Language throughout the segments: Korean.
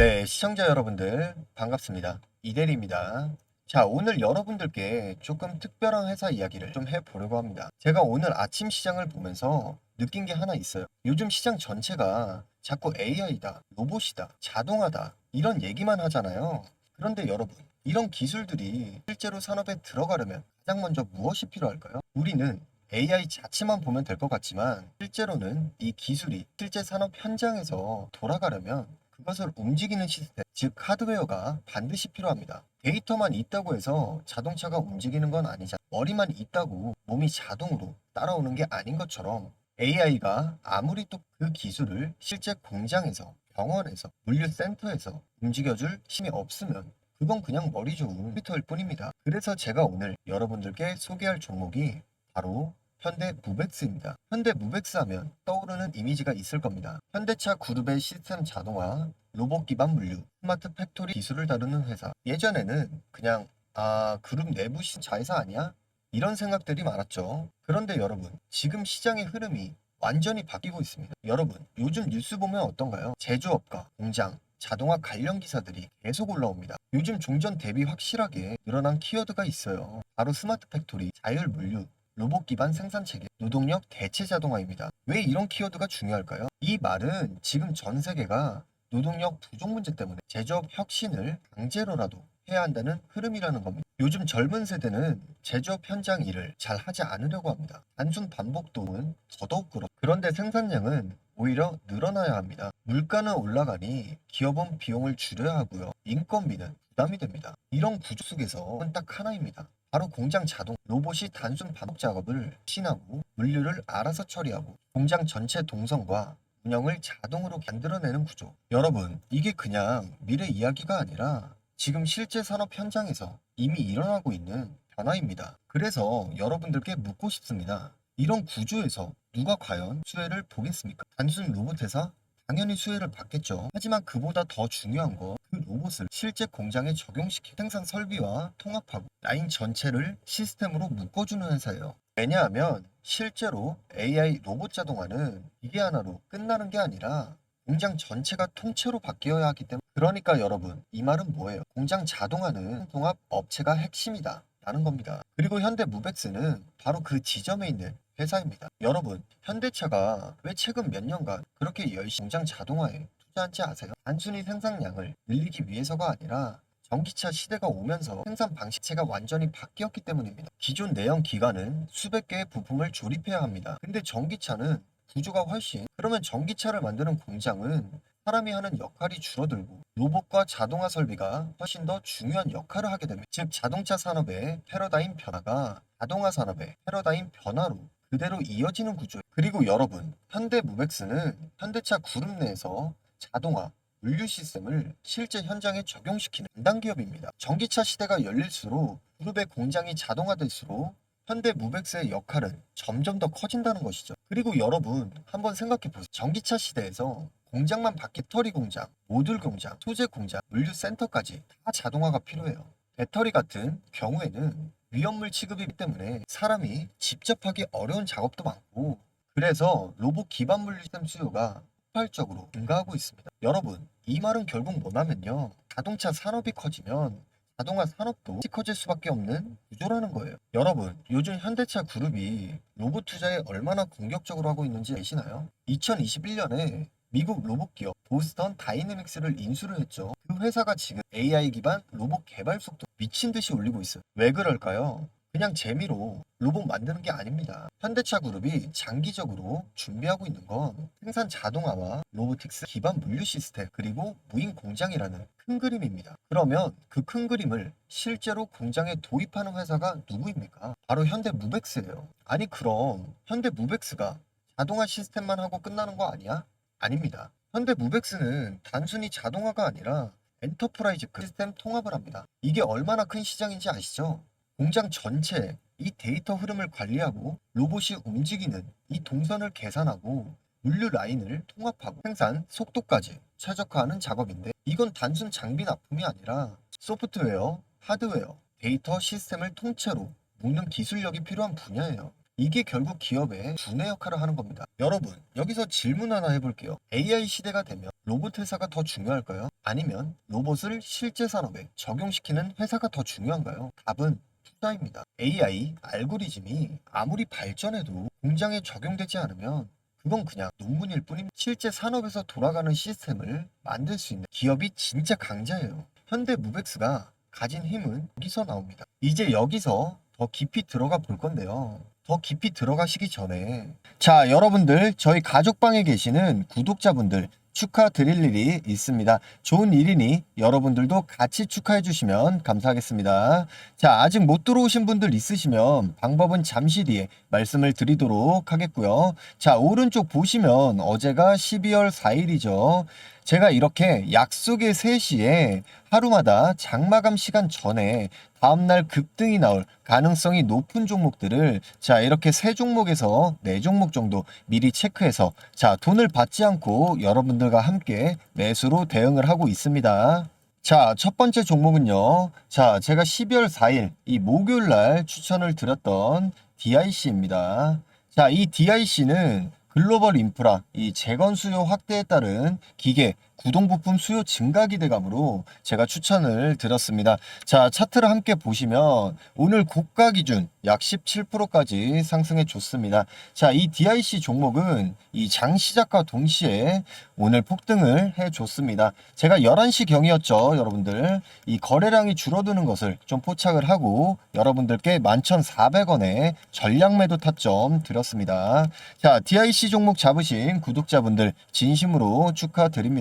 네, 시청자 여러분들 반갑습니다. 이대리입니다. 자, 오늘 여러분들께 조금 특별한 회사 이야기를 좀 해보려고 합니다. 제가 오늘 아침 시장을 보면서 느낀 게 하나 있어요. 요즘 시장 전체가 자꾸 AI다, 로봇이다, 자동화다 이런 얘기만 하잖아요. 그런데 여러분, 이런 기술들이 실제로 산업에 들어가려면 가장 먼저 무엇이 필요할까요? 우리는 AI 자체만 보면 될 것 같지만 실제로는 이 기술이 실제 산업 현장에서 돌아가려면 그것을 움직이는 시스템, 즉 하드웨어가 반드시 필요합니다. 데이터만 있다고 해서 자동차가 움직이는 건 아니잖아. 머리만 있다고 몸이 자동으로 따라오는 게 아닌 것처럼 AI가 아무리 또 그 기술을 실제 공장에서, 병원에서, 물류센터에서 움직여줄 힘이 없으면 그건 그냥 머리 좋은 컴퓨터일 뿐입니다. 그래서 제가 오늘 여러분들께 소개할 종목이 바로 현대 무벡스입니다. 현대 무벡스 하면 떠오르는 이미지가 있을 겁니다. 현대차 그룹의 시스템 자동화, 로봇 기반 물류, 스마트 팩토리 기술을 다루는 회사. 예전에는 그냥 아 그룹 내부 시 자회사 아니야? 이런 생각들이 많았죠. 그런데 여러분, 지금 시장의 흐름이 완전히 바뀌고 있습니다. 여러분, 요즘 뉴스 보면 어떤가요? 제조업과 공장, 자동화 관련 기사들이 계속 올라옵니다. 요즘 종전 대비 확실하게 늘어난 키워드가 있어요. 바로 스마트 팩토리, 자율 물류, 로봇 기반 생산 체계, 노동력 대체 자동화입니다. 왜 이런 키워드가 중요할까요? 이 말은 지금 전 세계가 노동력 부족 문제 때문에 제조업 혁신을 강제로라도 해야 한다는 흐름이라는 겁니다. 요즘 젊은 세대는 제조업 현장 일을 잘 하지 않으려고 합니다. 단순 반복도는 더더욱 그렇. 그런데 생산량은 오히려 늘어나야 합니다. 물가는 올라가니 기업은 비용을 줄여야 하고요. 인건비는 부담이 됩니다. 이런 구조 속에서는 딱 하나입니다. 바로 공장 자동 로봇이 단순 반복 작업을 신하고 물류를 알아서 처리하고 공장 전체 동선과 운영을 자동으로 만들어내는 구조. 여러분, 이게 그냥 미래 이야기가 아니라 지금 실제 산업 현장에서 이미 일어나고 있는 변화입니다. 그래서 여러분들께 묻고 싶습니다. 이런 구조에서 누가 과연 수혜를 보겠습니까? 단순 로봇 회사? 당연히 수혜를 받겠죠. 하지만 그보다 더 중요한 건그 로봇을 실제 공장에 적용시키 생산 설비와 통합하고 라인 전체를 시스템으로 묶어주는 회사예요. 왜냐하면 실제로 AI 로봇 자동화는 이게 하나로 끝나는 게 아니라 공장 전체가 통째로 바뀌어야 하기 때문에 그러니까 여러분 이 말은 뭐예요? 공장 자동화는 통합 업체가 핵심이다 라는 겁니다. 그리고 현대 무벡스는 바로 그 지점에 있는 회사입니다. 여러분 현대차가 왜 최근 몇 년간 그렇게 열심히 공장 자동화에 투자한지 아세요? 단순히 생산량을 늘리기 위해서가 아니라 전기차 시대가 오면서 생산 방식체가 완전히 바뀌었기 때문입니다. 기존 내연 기관은 수백 개의 부품을 조립해야 합니다. 근데 전기차는 구조가 훨씬 그러면 전기차를 만드는 공장은 사람이 하는 역할이 줄어들고 로봇과 자동화 설비가 훨씬 더 중요한 역할을 하게 됩니다. 즉 자동차 산업의 패러다임 변화가 자동화 산업의 패러다임 변화로 그대로 이어지는 구조예요. 그리고 여러분 현대 무벡스는 현대차 그룹 내에서 자동화 물류 시스템을 실제 현장에 적용시키는 담당 기업입니다. 전기차 시대가 열릴수록 그룹의 공장이 자동화될수록 현대 무벡스의 역할은 점점 더 커진다는 것이죠. 그리고 여러분 한번 생각해 보세요. 전기차 시대에서 공장만 바뀌 배터리 공장, 모듈 공장, 소재 공장, 물류 센터까지 다 자동화가 필요해요. 배터리 같은 경우에는 위험물 취급이기 때문에 사람이 직접 하기 어려운 작업도 많고 그래서 로봇 기반 물류 시스템 수요가 폭발적으로 증가하고 있습니다. 여러분, 이 말은 결국 뭐냐면요. 자동차 산업이 커지면 자동화 산업도 커질 수밖에 없는 구조라는 거예요. 여러분, 요즘 현대차 그룹이 로봇 투자에 얼마나 공격적으로 하고 있는지 아시나요? 2021년에 미국 로봇 기업 보스턴 다이내믹스를 인수를 했죠. 그 회사가 지금 AI 기반 로봇 개발 속도 미친 듯이 올리고 있어요. 왜 그럴까요? 그냥 재미로 로봇 만드는 게 아닙니다. 현대차 그룹이 장기적으로 준비하고 있는 건 생산 자동화와 로보틱스 기반 물류 시스템 그리고 무인 공장이라는 큰 그림입니다. 그러면 그 큰 그림을 실제로 공장에 도입하는 회사가 누구입니까? 바로 현대 무벡스예요. 아니 그럼 현대 무벡스가 자동화 시스템만 하고 끝나는 거 아니야? 아닙니다. 현대 무벡스는 단순히 자동화가 아니라 엔터프라이즈 시스템 통합을 합니다. 이게 얼마나 큰 시장인지 아시죠? 공장 전체 이 데이터 흐름을 관리하고 로봇이 움직이는 이 동선을 계산하고 물류 라인을 통합하고 생산 속도까지 최적화하는 작업인데 이건 단순 장비 납품이 아니라 소프트웨어, 하드웨어, 데이터 시스템을 통째로 묶는 기술력이 필요한 분야예요. 이게 결국 기업의 두뇌 역할을 하는 겁니다. 여러분, 여기서 질문 하나 해볼게요. AI 시대가 되면 로봇 회사가 더 중요할까요? 아니면 로봇을 실제 산업에 적용시키는 회사가 더 중요한가요? 답은 투자입니다. AI 알고리즘이 아무리 발전해도 공장에 적용되지 않으면 그건 그냥 논문일 뿐입니다. 실제 산업에서 돌아가는 시스템을 만들 수 있는 기업이 진짜 강자예요. 현대 무벡스가 가진 힘은 여기서 나옵니다. 이제 여기서 더 깊이 들어가 볼 건데요. 더 깊이 들어가시기 전에 자 여러분들 저희 가족방에 계시는 구독자분들 축하드릴 일이 있습니다. 좋은 일이니 여러분들도 같이 축하해 주시면 감사하겠습니다. 자, 아직 못 들어오신 분들 있으시면 방법은 잠시 뒤에 말씀을 드리도록 하겠고요. 자, 오른쪽 보시면 어제가 12월 4일이죠. 제가 이렇게 약속의 3시에 하루마다 장마감 시간 전에 다음날 급등이 나올 가능성이 높은 종목들을 자, 이렇게 세 종목에서 네 종목 정도 미리 체크해서 자, 돈을 받지 않고 여러분들 과 함께 매수로 대응을 하고 있습니다. 자, 첫 번째 종목은요. 자, 제가 12월 4일 이 목요일 날 추천을 드렸던 DIC입니다. 자, 이 DIC는 글로벌 인프라, 이 재건 수요 확대에 따른 기계, 구동 부품 수요 증가 기대감으로 제가 추천을 드렸습니다. 자, 차트를 함께 보시면 오늘 고가 기준 약 17%까지 상승해 줬습니다. 자, 이 DIC 종목은 이 장 시작과 동시에 오늘 폭등을 해 줬습니다. 제가 11시 경이었죠, 여러분들. 이 거래량이 줄어드는 것을 좀 포착을 하고 여러분들께 11,400원에 전량 매도 타점 드렸습니다. 자, DIC 종목 잡으신 구독자분들 진심으로 축하드립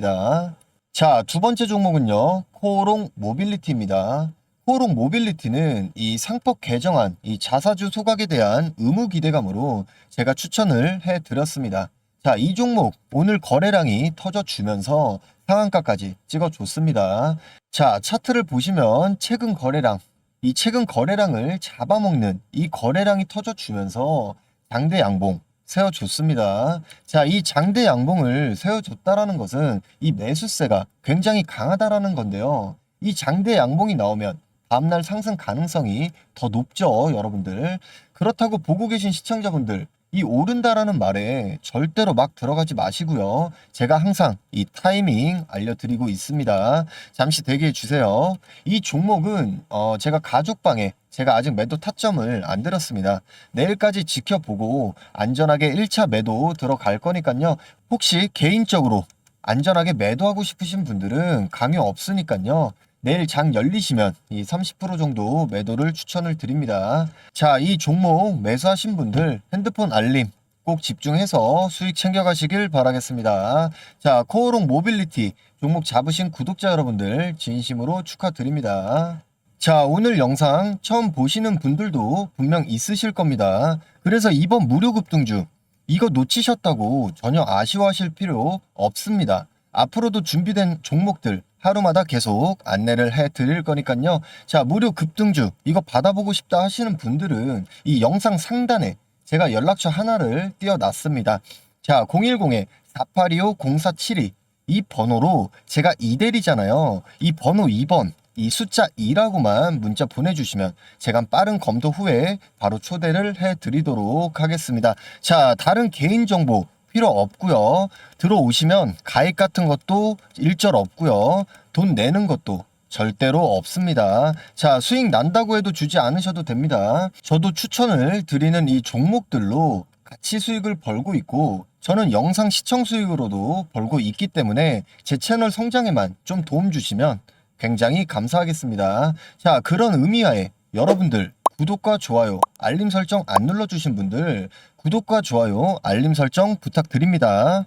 자, 두 번째 종목은요. 코오롱 모빌리티입니다. 코오롱 모빌리티는 이 상법 개정안, 이 자사주 소각에 대한 의무 기대감으로 제가 추천을 해 드렸습니다. 자, 이 종목 오늘 거래량이 터져주면서 상한가까지 찍어줬습니다. 자, 차트를 보시면 최근 거래량, 이 최근 거래량을 잡아먹는 이 거래량이 터져주면서 장대 양봉 세워줬습니다. 자, 이 장대 양봉을 세워줬다라는 것은 이 매수세가 굉장히 강하다라는 건데요. 이 장대 양봉이 나오면 다음날 상승 가능성이 더 높죠, 여러분들. 그렇다고 보고 계신 시청자분들, 이 오른다라는 말에 절대로 막 들어가지 마시고요. 제가 항상 이 타이밍 알려드리고 있습니다. 잠시 대기해 주세요. 이 종목은 어 제가 가족방에 제가 아직 매도 타점을 안 들었습니다. 내일까지 지켜보고 안전하게 1차 매도 들어갈 거니까요. 혹시 개인적으로 안전하게 매도하고 싶으신 분들은 강요 없으니까요. 내일 장 열리시면 이 30% 정도 매도를 추천을 드립니다. 자, 이 종목 매수하신 분들 핸드폰 알림 꼭 집중해서 수익 챙겨가시길 바라겠습니다. 자, 코오롱 모빌리티 종목 잡으신 구독자 여러분들 진심으로 축하드립니다. 자, 오늘 영상 처음 보시는 분들도 분명 있으실 겁니다. 그래서 이번 무료 급등주 이거 놓치셨다고 전혀 아쉬워하실 필요 없습니다. 앞으로도 준비된 종목들 하루마다 계속 안내를 해 드릴 거니까요. 자, 무료 급등주 이거 받아보고 싶다 하시는 분들은 이 영상 상단에 제가 연락처 하나를 띄워놨습니다. 자, 010-4825-0472 이 번호로 제가 이대리잖아요. 이 번호 2번 이 숫자 2라고만 문자 보내주시면 제가 빠른 검토 후에 바로 초대를 해드리도록 하겠습니다. 자, 다른 개인정보 필요 없고요. 들어오시면 가입 같은 것도 일절 없고요. 돈 내는 것도 절대로 없습니다. 자, 수익 난다고 해도 주지 않으셔도 됩니다. 저도 추천을 드리는 이 종목들로 같이 수익을 벌고 있고 저는 영상 시청 수익으로도 벌고 있기 때문에 제 채널 성장에만 좀 도움 주시면 굉장히 감사하겠습니다. 자, 그런 의미하에 여러분들 구독과 좋아요, 알림 설정 안 눌러주신 분들 구독과 좋아요, 알림 설정 부탁드립니다.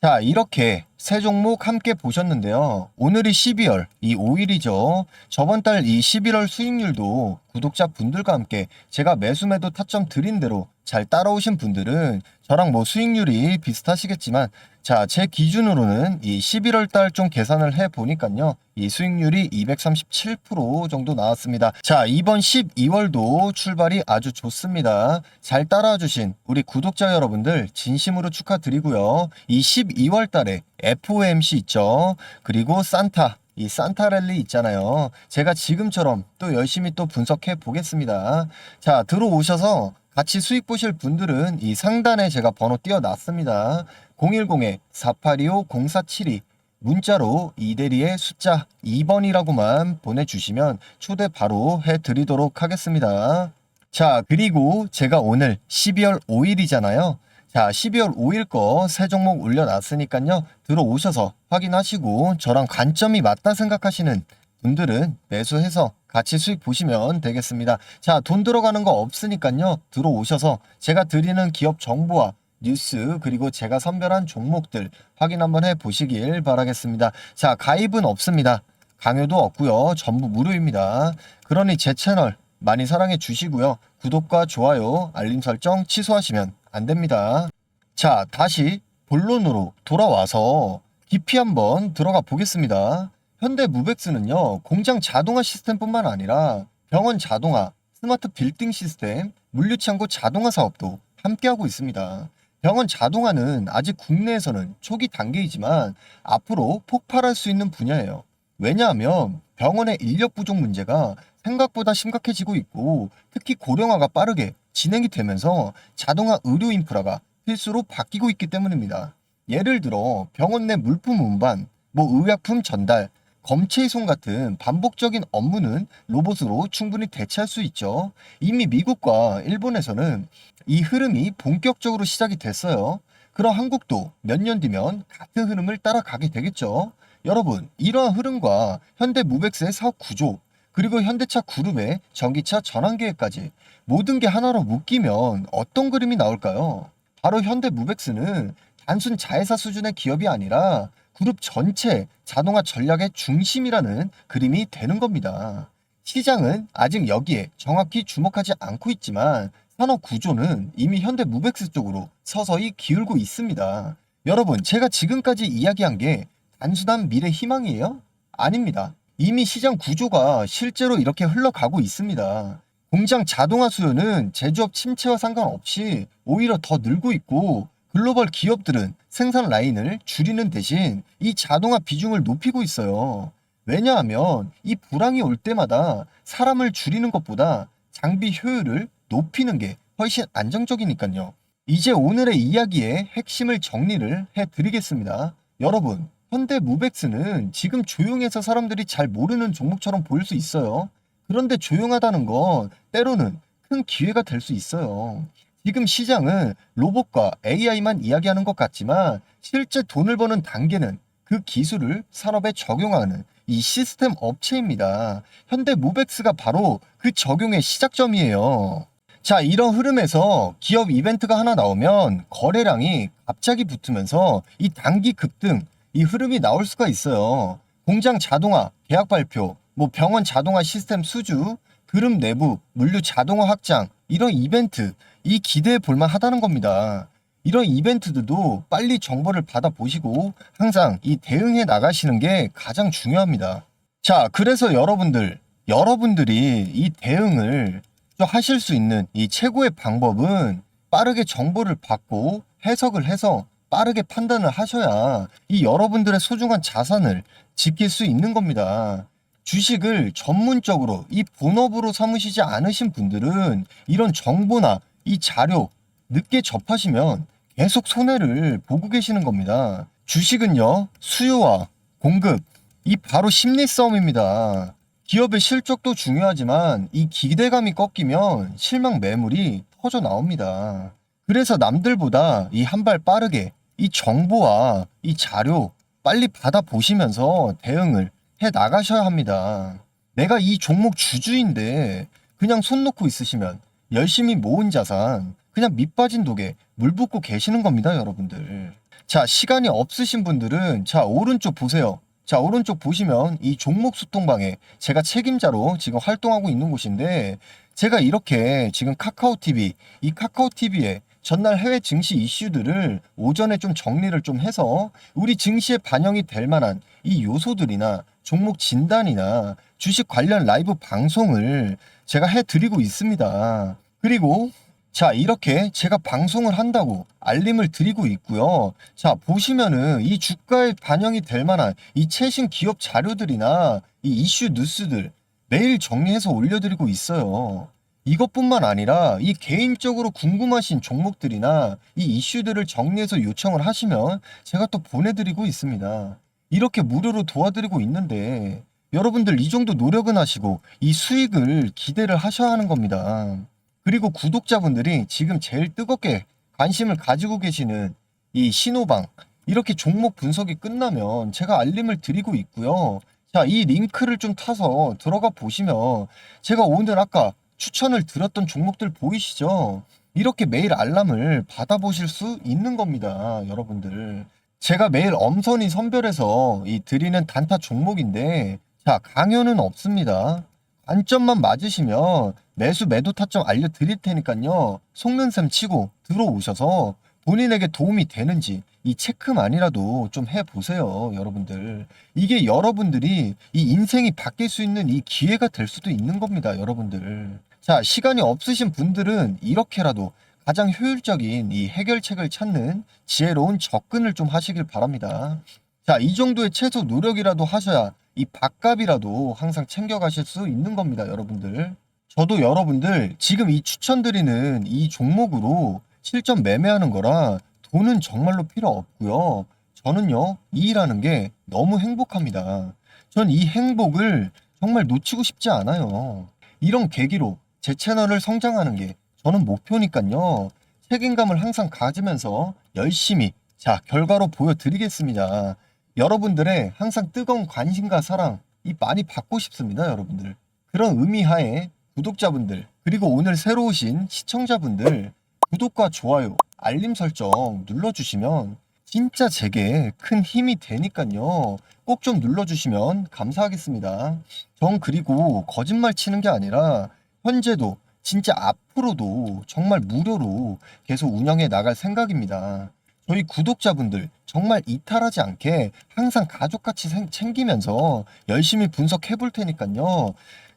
자, 이렇게 세 종목 함께 보셨는데요. 오늘이 12월 이 5일이죠. 저번 달 이 11월 수익률도 구독자 분들과 함께 제가 매수매도 타점 드린 대로 잘 따라오신 분들은 저랑 뭐 수익률이 비슷하시겠지만 자, 제 기준으로는 이 11월 달 좀 계산을 해 보니까요. 이 수익률이 237% 정도 나왔습니다. 자, 이번 12월도 출발이 아주 좋습니다. 잘 따라와 주신 우리 구독자 여러분들 진심으로 축하드리고요. 이 12월 달에 FOMC 있죠. 그리고 산타 이 산타랠리 있잖아요. 제가 지금처럼 또 열심히 또 분석해 보겠습니다. 자, 들어오셔서 같이 수익 보실 분들은 이 상단에 제가 번호 띄워놨습니다. 010-4825-0472 문자로 이대리의 숫자 2번이라고만 보내주시면 초대 바로 해드리도록 하겠습니다. 자, 그리고 제가 오늘 12월 5일이잖아요. 자, 12월 5일 거 새 종목 올려놨으니까요. 들어오셔서 확인하시고 저랑 관점이 맞다 생각하시는 분들은 매수해서 같이 수익 보시면 되겠습니다. 자, 돈 들어가는 거 없으니까요. 들어오셔서 제가 드리는 기업 정보와 뉴스 그리고 제가 선별한 종목들 확인 한번 해 보시길 바라겠습니다. 자, 가입은 없습니다. 강요도 없고요. 전부 무료입니다. 그러니 제 채널 많이 사랑해 주시고요. 구독과 좋아요, 알림 설정 취소하시면 안 됩니다. 자, 다시 본론으로 돌아와서 깊이 한번 들어가 보겠습니다. 현대 무벡스는요, 공장 자동화 시스템뿐만 아니라 병원 자동화, 스마트 빌딩 시스템, 물류창고 자동화 사업도 함께하고 있습니다. 병원 자동화는 아직 국내에서는 초기 단계이지만 앞으로 폭발할 수 있는 분야예요. 왜냐하면 병원의 인력 부족 문제가 생각보다 심각해지고 있고 특히 고령화가 빠르게 진행이 되면서 자동화 의료 인프라가 필수로 바뀌고 있기 때문입니다. 예를 들어 병원 내 물품 운반, 뭐 의약품 전달, 검체 이송 같은 반복적인 업무는 로봇으로 충분히 대체할 수 있죠. 이미 미국과 일본에서는 이 흐름이 본격적으로 시작이 됐어요. 그럼 한국도 몇 년 뒤면 같은 흐름을 따라가게 되겠죠. 여러분, 이러한 흐름과 현대 무벡스의 사업 구조, 그리고 현대차 그룹의 전기차 전환 계획까지 모든 게 하나로 묶이면 어떤 그림이 나올까요? 바로 현대 무벡스는 단순 자회사 수준의 기업이 아니라 그룹 전체 자동화 전략의 중심이라는 그림이 되는 겁니다. 시장은 아직 여기에 정확히 주목하지 않고 있지만 산업 구조는 이미 현대 무벡스 쪽으로 서서히 기울고 있습니다. 여러분, 제가 지금까지 이야기한 게 단순한 미래 희망이에요? 아닙니다. 이미 시장 구조가 실제로 이렇게 흘러가고 있습니다. 공장 자동화 수요는 제조업 침체와 상관없이 오히려 더 늘고 있고 글로벌 기업들은 생산 라인을 줄이는 대신 이 자동화 비중을 높이고 있어요. 왜냐하면 이 불황이 올 때마다 사람을 줄이는 것보다 장비 효율을 높이는 게 훨씬 안정적이니까요. 이제 오늘의 이야기의 핵심을 정리를 해 드리겠습니다. 여러분, 현대 무벡스는 지금 조용해서 사람들이 잘 모르는 종목처럼 보일 수 있어요. 그런데 조용하다는 건 때로는 큰 기회가 될 수 있어요. 지금 시장은 로봇과 AI만 이야기하는 것 같지만 실제 돈을 버는 단계는 그 기술을 산업에 적용하는 이 시스템 업체입니다. 현대 무벡스가 바로 그 적용의 시작점이에요. 자, 이런 흐름에서 기업 이벤트가 하나 나오면 거래량이 갑자기 붙으면서 이 단기 급등, 이 흐름이 나올 수가 있어요. 공장 자동화, 계약 발표, 뭐 병원 자동화 시스템 수주, 그룹 내부, 물류 자동화 확장, 이런 이벤트, 이 기대해 볼만 하다는 겁니다. 이런 이벤트들도 빨리 정보를 받아보시고 항상 이 대응해 나가시는 게 가장 중요합니다. 자, 그래서 여러분들, 여러분들이 이 대응을 또 하실 수 있는 이 최고의 방법은 빠르게 정보를 받고 해석을 해서 빠르게 판단을 하셔야 이 여러분들의 소중한 자산을 지킬 수 있는 겁니다. 주식을 전문적으로 이 본업으로 삼으시지 않으신 분들은 이런 정보나 이 자료 늦게 접하시면 계속 손해를 보고 계시는 겁니다. 주식은요, 수요와 공급, 이 바로 심리 싸움입니다. 기업의 실적도 중요하지만 이 기대감이 꺾이면 실망 매물이 터져 나옵니다. 그래서 남들보다 이 한 발 빠르게 이 정보와 이 자료 빨리 받아보시면서 대응을 해 나가셔야 합니다. 내가 이 종목 주주인데 그냥 손 놓고 있으시면 열심히 모은 자산 그냥 밑 빠진 독에 물 붓고 계시는 겁니다, 여러분들. 자, 시간이 없으신 분들은 자, 오른쪽 보세요. 자, 오른쪽 보시면 이 종목 소통방에 제가 책임자로 지금 활동하고 있는 곳인데 제가 이렇게 지금 카카오 TV, 이 카카오 TV에 전날 해외 증시 이슈들을 오전에 좀 정리를 좀 해서 우리 증시에 반영이 될 만한 이 요소들이나 종목 진단이나 주식 관련 라이브 방송을 제가 해드리고 있습니다. 그리고 자, 이렇게 제가 방송을 한다고 알림을 드리고 있고요. 자, 보시면은 이 주가에 반영이 될 만한 이 최신 기업 자료들이나 이 이슈 뉴스들 매일 정리해서 올려드리고 있어요. 이것뿐만 아니라 이 개인적으로 궁금하신 종목들이나 이 이슈들을 정리해서 요청을 하시면 제가 또 보내드리고 있습니다. 이렇게 무료로 도와드리고 있는데 여러분들 이 정도 노력은 하시고 이 수익을 기대를 하셔야 하는 겁니다. 그리고 구독자분들이 지금 제일 뜨겁게 관심을 가지고 계시는 이 신호방 이렇게 종목 분석이 끝나면 제가 알림을 드리고 있고요. 자, 이 링크를 좀 타서 들어가 보시면 제가 오늘 아까 추천을 드렸던 종목들 보이시죠? 이렇게 매일 알람을 받아보실 수 있는 겁니다, 여러분들. 제가 매일 엄선히 선별해서 이 드리는 단타 종목인데, 자, 강요는 없습니다. 관점만 맞으시면 매수 매도 타점 알려드릴 테니까요. 속는 셈 치고 들어오셔서 본인에게 도움이 되는지 이 체크만이라도 좀 해보세요, 여러분들. 이게 여러분들이 이 인생이 바뀔 수 있는 이 기회가 될 수도 있는 겁니다, 여러분들. 자, 시간이 없으신 분들은 이렇게라도 가장 효율적인 이 해결책을 찾는 지혜로운 접근을 좀 하시길 바랍니다. 자, 이 정도의 최소 노력이라도 하셔야 이 밥값이라도 항상 챙겨가실 수 있는 겁니다, 여러분들. 저도 여러분들 지금 이 추천드리는 이 종목으로 실전 매매하는 거라 돈은 정말로 필요 없고요. 저는요, 이 일하는 게 너무 행복합니다. 전 이 행복을 정말 놓치고 싶지 않아요. 이런 계기로 제 채널을 성장하는 게 저는 목표니까요. 책임감을 항상 가지면서 열심히 자, 결과로 보여드리겠습니다. 여러분들의 항상 뜨거운 관심과 사랑 이 많이 받고 싶습니다, 여러분들. 그런 의미 하에 구독자분들 그리고 오늘 새로 오신 시청자분들 구독과 좋아요, 알림 설정 눌러주시면 진짜 제게 큰 힘이 되니까요. 꼭 좀 눌러주시면 감사하겠습니다. 전 그리고 거짓말 치는 게 아니라 현재도 진짜 앞으로도 정말 무료로 계속 운영해 나갈 생각입니다. 저희 구독자분들 정말 이탈하지 않게 항상 가족같이 생- 챙기면서 열심히 분석해 볼 테니까요.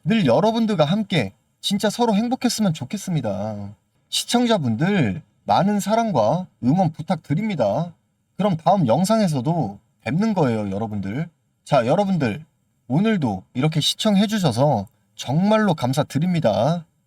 늘 여러분들과 함께 진짜 서로 행복했으면 좋겠습니다. 시청자분들 많은 사랑과 응원 부탁드립니다. 그럼 다음 영상에서도 뵙는 거예요, 여러분들. 자, 여러분들 오늘도 이렇게 시청해 주셔서 정말로 감사드립니다.